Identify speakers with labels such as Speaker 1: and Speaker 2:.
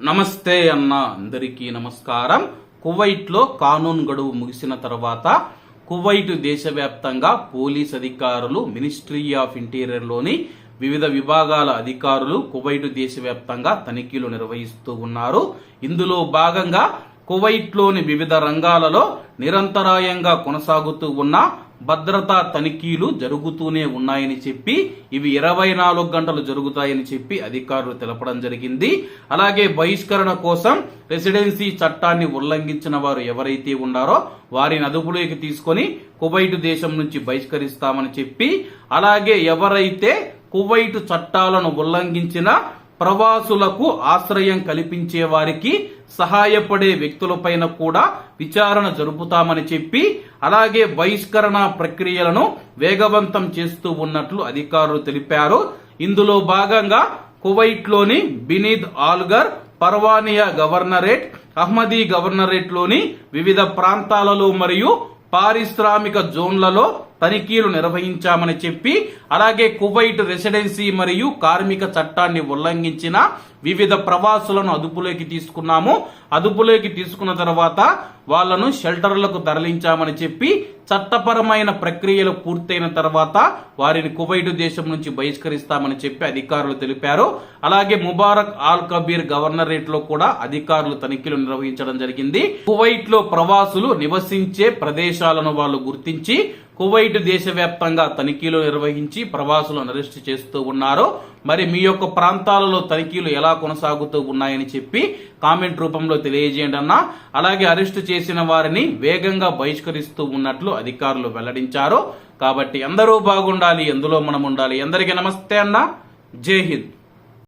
Speaker 1: నమస్తే అన్న అందరికీ నమస్కారం. కువైట్లో కానూన్ గడువు ముగిసిన తర్వాత కువైట్ దేశవ్యాప్తంగా పోలీస్ అధికారులు మినిస్ట్రీ ఆఫ్ ఇంటీరియర్లోని వివిధ విభాగాల అధికారులు కువైట్ దేశవ్యాప్తంగా తనిఖీలు నిర్వహిస్తూ ఉన్నారు. ఇందులో భాగంగా కువైట్లోని వివిధ రంగాలలో నిరంతరాయంగా కొనసాగుతూ ఉన్న భద్రతా తనిఖీలు జరుగుతూనే ఉన్నాయని చెప్పి ఇవి ఇరవై నాలుగు గంటలు జరుగుతాయని చెప్పి అధికారులు తెలపడం జరిగింది. అలాగే బహిష్కరణ కోసం రెసిడెన్సీ చట్టాన్ని ఉల్లంఘించిన వారు ఎవరైతే ఉన్నారో వారిని అదుపులోకి తీసుకొని కువైట్ దేశం నుంచి బహిష్కరిస్తామని చెప్పి అలాగే ఎవరైతే కువైట్ చట్టాలను ఉల్లంఘించిన ప్రవాసులకు ఆశ్రయం కల్పించే వారికి సహాయపడే వ్యక్తులపైన కూడా విచారణ జరుపుతామని చెప్పి అలాగే బహిష్కరణ ప్రక్రియలను వేగవంతం చేస్తూ ఉన్నట్లు అధికారులు తెలిపారు. ఇందులో భాగంగా కువైట్లోని Bneid Algar Farwaniya governorate Ahmadi గవర్నరేట్లోని వివిధ ప్రాంతాలలో మరియు పారిశ్రామిక జోన్లలో తనిఖీలు నిర్వహించామని చెప్పి అలాగే కువైట్ రెసిడెన్సీ మరియు కార్మిక చట్టాన్ని ఉల్లంఘించిన వివిధ ప్రవాసులను అదుపులోకి తీసుకున్నాము. అదుపులోకి తీసుకున్న తర్వాత వాళ్ళను షెల్టర్లకు తరలించామని చెప్పి చట్టపరమైన ప్రక్రియలు పూర్తయిన తర్వాత వారిని కువైట్ దేశం నుంచి బహిష్కరిస్తామని చెప్పి అధికారులు తెలిపారు. అలాగే ముబారక్ ఆల్ కబీర్ గవర్నరేట్లో కూడా అధికారులు తనిఖీలు నిర్వహించడం జరిగింది. కువైట్లో ప్రవాసులు నివసించే ప్రదేశాలను వాళ్ళు గుర్తించి కువైట్ దేశవ్యాప్తంగా తనిఖీలు నిర్వహించి ప్రవాసులను అరెస్ట్ చేస్తూ ఉన్నారు. మరి మీ యొక్క ప్రాంతాలలో తనిఖీలు ఎలా కొనసాగుతూ ఉన్నాయని చెప్పి కామెంట్ రూపంలో తెలియజేయండి అన్న. అలాగే అరెస్టు చేసిన వారిని వేగంగా బహిష్కరిస్తూ ఉన్నట్లు అధికారులు వెల్లడించారు. కాబట్టి అందరూ బాగుండాలి ఎందులో మనం ఉండాలి. అందరికీ నమస్తే అన్న. జై హింద్.